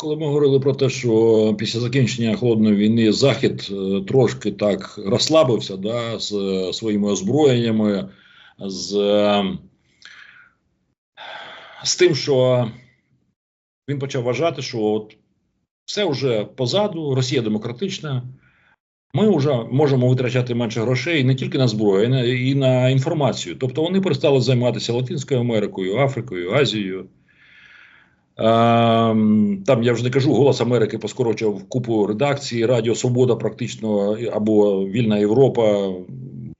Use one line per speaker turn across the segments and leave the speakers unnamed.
коли ми говорили про те, що після закінчення холодної війни Захід е, трошки так розслабився да, з е, своїми озброєннями, з, е, з тим, що він почав вважати, що от все вже позаду, Росія демократична. Ми вже можемо витрачати менше грошей не тільки на зброю, а й на, інформацію. Тобто вони перестали займатися Латинською Америкою, Африкою, Азією. Ем, Там я вже не кажу, Голос Америки поскорочував купу редакції, Радіо Свобода практично або Вільна Європа.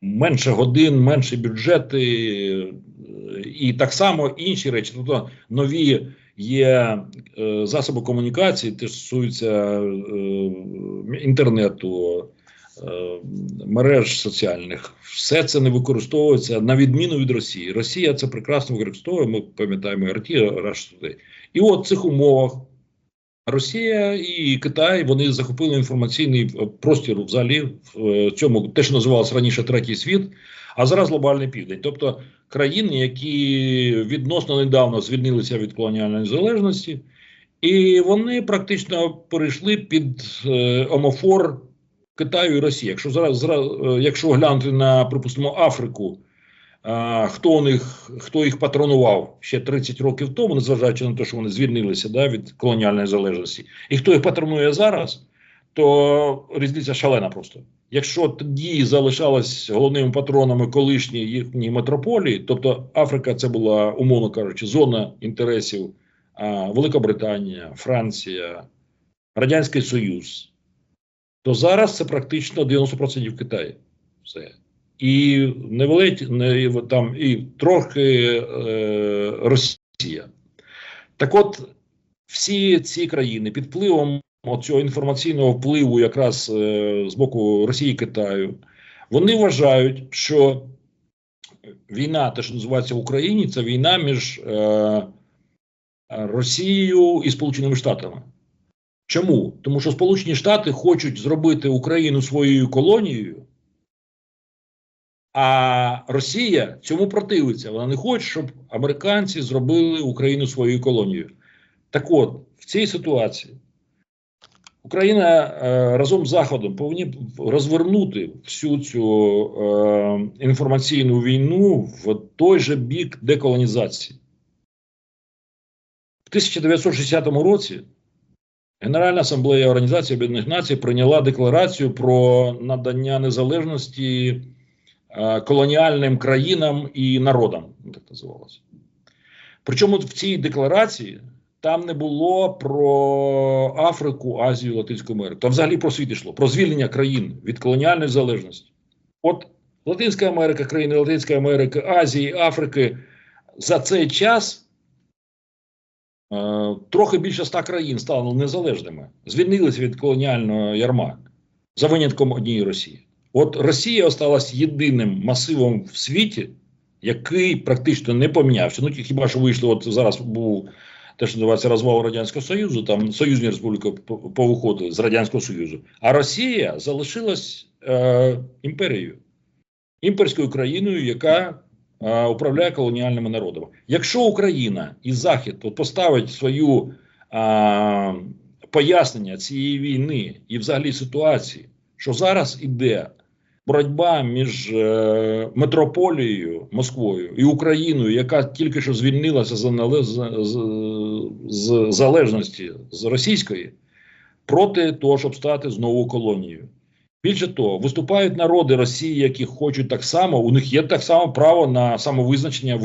Менше годин, менші бюджети, е, і так само інші речі. Тобто нові є е, засоби комунікації, те, що стосуються е, інтернету, мереж соціальних. Все це не використовується на відміну від Росії. Росія це прекрасно використовує. Ми пам'ятаємо РТ, Rush Today. І от в цих умовах Росія і Китай вони захопили інформаційний е, простір взагалі в е, цьому, те, що називалось раніше третій світ, а зараз глобальний південь. Тобто країни, які відносно недавно звільнилися від колоніальної залежності, і вони практично перейшли під е, омофор Китаю і Росії. Якщо зараз, зараз е, якщо глянути на припустимо Африку. А, хто у них хто їх патронував ще 30 років тому, незважаючи на те, що вони звільнилися да, від колоніальної залежності, і хто їх патронує зараз, то різниця шалена просто. Якщо тоді залишалось головними патронами колишні їхні метрополії, тобто Африка це була, умовно кажучи, зона інтересів а, Велика Британія, Франція, Радянський Союз, то зараз це практично 90% Китаю. Все і невеликі, не, там і трохи е, Росія. Так от, всі ці країни під впливом цього інформаційного впливу, якраз е, з боку Росії і Китаю, вони вважають, що війна, те, що називається в Україні, це війна між е, Росією і Сполученими Штатами. Чому? Тому що Сполучені Штати хочуть зробити Україну своєю колонією. А Росія цьому противиться. Вона не хоче, щоб американці зробили Україну своєю колонією. Так от, в цій ситуації Україна е, разом з Заходом повинні розвернути всю цю е, інформаційну війну в той же бік деколонізації. В 1960 році Генеральна асамблея Організації Об'єднаних Націй прийняла декларацію про надання незалежності. Е, колоніальним країнам і народам, так називалося. Причому в цій декларації там не було про Африку, Азію, Латинську Америку. Там взагалі про світ йшло, про звільнення країн від колоніальної залежності. От Латинська Америка, країни Латинської Америки, Азії, Африки за цей час. Е, трохи більше ста країн стали незалежними, звільнилися від колоніального ярма за винятком однієї Росії. От Росія осталась єдиним масивом в світі, який практично не помінявся. Ну хіба що вийшло, от зараз був те, що називається розвал Радянського Союзу, там союзні республіки повиходили з Радянського Союзу, а Росія залишилась е, імперією, імперською країною, яка е, управляє колоніальними народами. Якщо Україна і Захід от поставить свою е, пояснення цієї війни і взагалі ситуації, що зараз іде боротьба між е, метрополією Москвою і Україною, яка тільки що звільнилася з, з, з, з залежності з російської, проти того, щоб стати знову колонією. Більше того, виступають народи Росії, які хочуть так само, у них є так само право на самовизначення,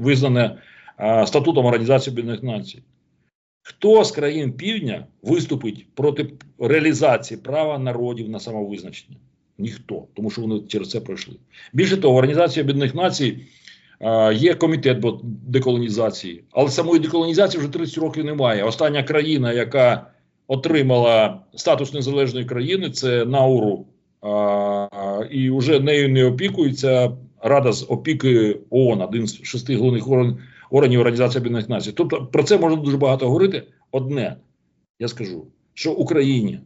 визнане, а, статутом Організації Об'єднаних Націй. Хто з країн Півдня виступить проти реалізації права народів на самовизначення? Ніхто, тому що вони через це пройшли. Більше того, Організація Об'єднаних Націй е, є комітет деколонізації, але самої деколонізації вже 30 років немає. Остання країна, яка отримала статус незалежної країни, це Науру, е, і вже нею не опікується Рада з опіки ООН, один з шести головних органів, органів Організації Об'єднаних Націй. Тобто про це можна дуже багато говорити. Одне, я скажу, що Україні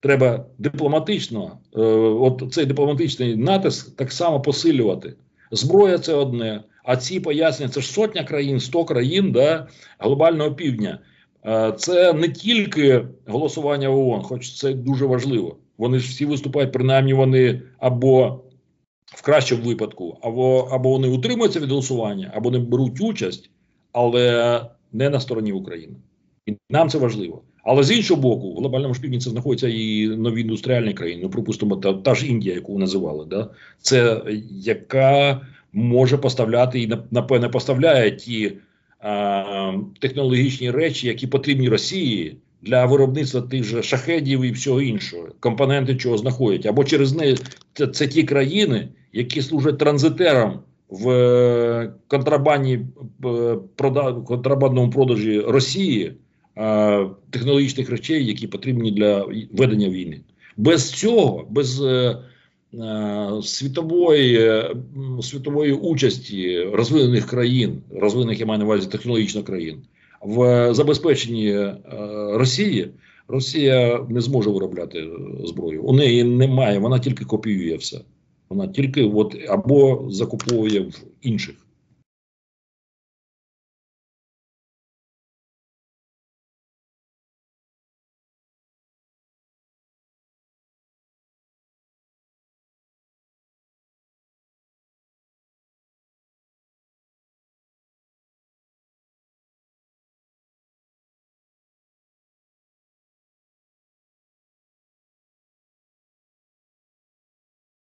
треба дипломатично, е, от цей дипломатичний натиск так само посилювати. Зброя це одне, а ці пояснення це ж сотня країн, 100 країн да, глобального півдня. Е, Це не тільки голосування в ООН, хоч це дуже важливо. Вони ж всі виступають, принаймні вони або в кращому випадку, або, або вони утримуються від голосування, або не беруть участь, але не на стороні України. І нам це важливо. Але з іншого боку, в глобальному ж це знаходяться і нові індустріальні країни. Ну, припустимо, та, та ж Індія, яку називали, да? це яка може поставляти і напевне поставляє ті технологічні речі, які потрібні Росії для виробництва тих же шахедів і всього іншого, компоненти чого знаходять, або через неї це, це ті країни, які служать транзитером в е, контрабанді е, контрабандному продажі Росії е, технологічних речей, які потрібні для ведення війни. Без цього, без е, е, світової, е, світової участі розвинених країн, розвинених я маю на увазі технологічно країн, в забезпеченні е, Росії, Росія не зможе виробляти е, зброю. У неї немає, вона тільки копіює все. Вона тільки от або закуповує в інших.